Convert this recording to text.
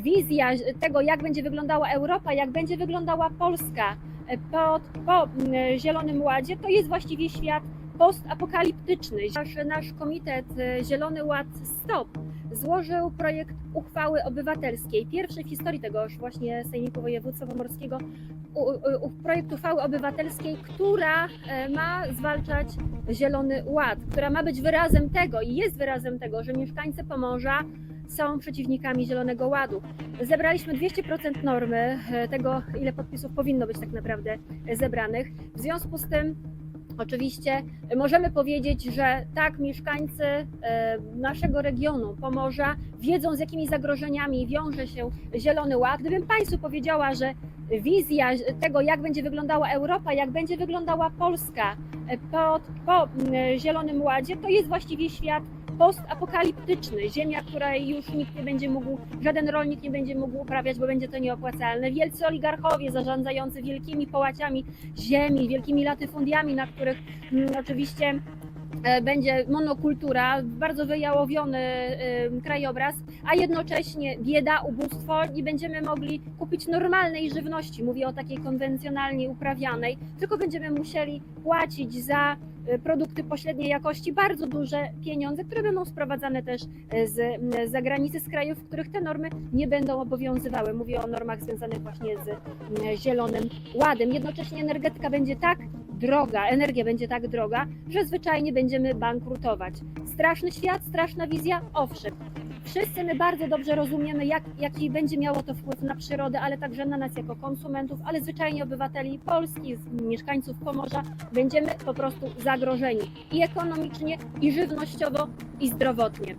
wizja tego, jak będzie wyglądała Europa, jak będzie wyglądała Polska e, po, po Zielonym Ładzie, to jest właściwie świat postapokaliptyczny. Nasz, nasz komitet e, Zielony Ład Stop złożył projekt uchwały obywatelskiej, pierwszy w historii tegoż właśnie Sejmiku Województwa Pomorskiego, projekt uchwały obywatelskiej, która e, ma zwalczać Zielony Ład, która ma być wyrazem tego i jest wyrazem tego, że mieszkańcy Pomorza są przeciwnikami Zielonego Ładu. Zebraliśmy 200% normy e, tego, ile podpisów powinno być tak naprawdę e, zebranych. W związku z tym Oczywiście możemy powiedzieć, że tak, mieszkańcy e, naszego regionu, Pomorza, wiedzą z jakimi zagrożeniami wiąże się Zielony Ład. Gdybym Państwu powiedziała, że wizja tego, jak będzie wyglądała Europa, jak będzie wyglądała Polska po, po mm, Zielonym Ładzie, to jest właściwie świat postapokaliptyczny. Ziemia, której już nikt nie będzie mógł, żaden rolnik nie będzie mógł uprawiać, bo będzie to nieopłacalne. Wielcy oligarchowie zarządzający wielkimi połaciami ziemi, wielkimi latyfundiami, na których mm, oczywiście będzie monokultura, bardzo wyjałowiony e, krajobraz, a jednocześnie bieda, ubóstwo, nie będziemy mogli kupić normalnej żywności, mówię o takiej konwencjonalnie uprawianej, tylko będziemy musieli płacić za e, produkty pośredniej jakości bardzo duże pieniądze, które będą sprowadzane też e, z zagranicy, z krajów, w których te normy nie będą obowiązywały. Mówię o normach związanych właśnie z Zielonym Ładem. Jednocześnie energetyka będzie tak droga, energia będzie tak droga, że zwyczajnie będziemy bankrutować. Straszny świat, straszna wizja? Owszem. Wszyscy my bardzo dobrze rozumiemy, jak, jaki będzie miało to wpływ na przyrodę, ale także na nas jako konsumentów, ale zwyczajnie obywateli Polski, mieszkańców Pomorza, będziemy po prostu zagrożeni i ekonomicznie, i żywnościowo, i zdrowotnie.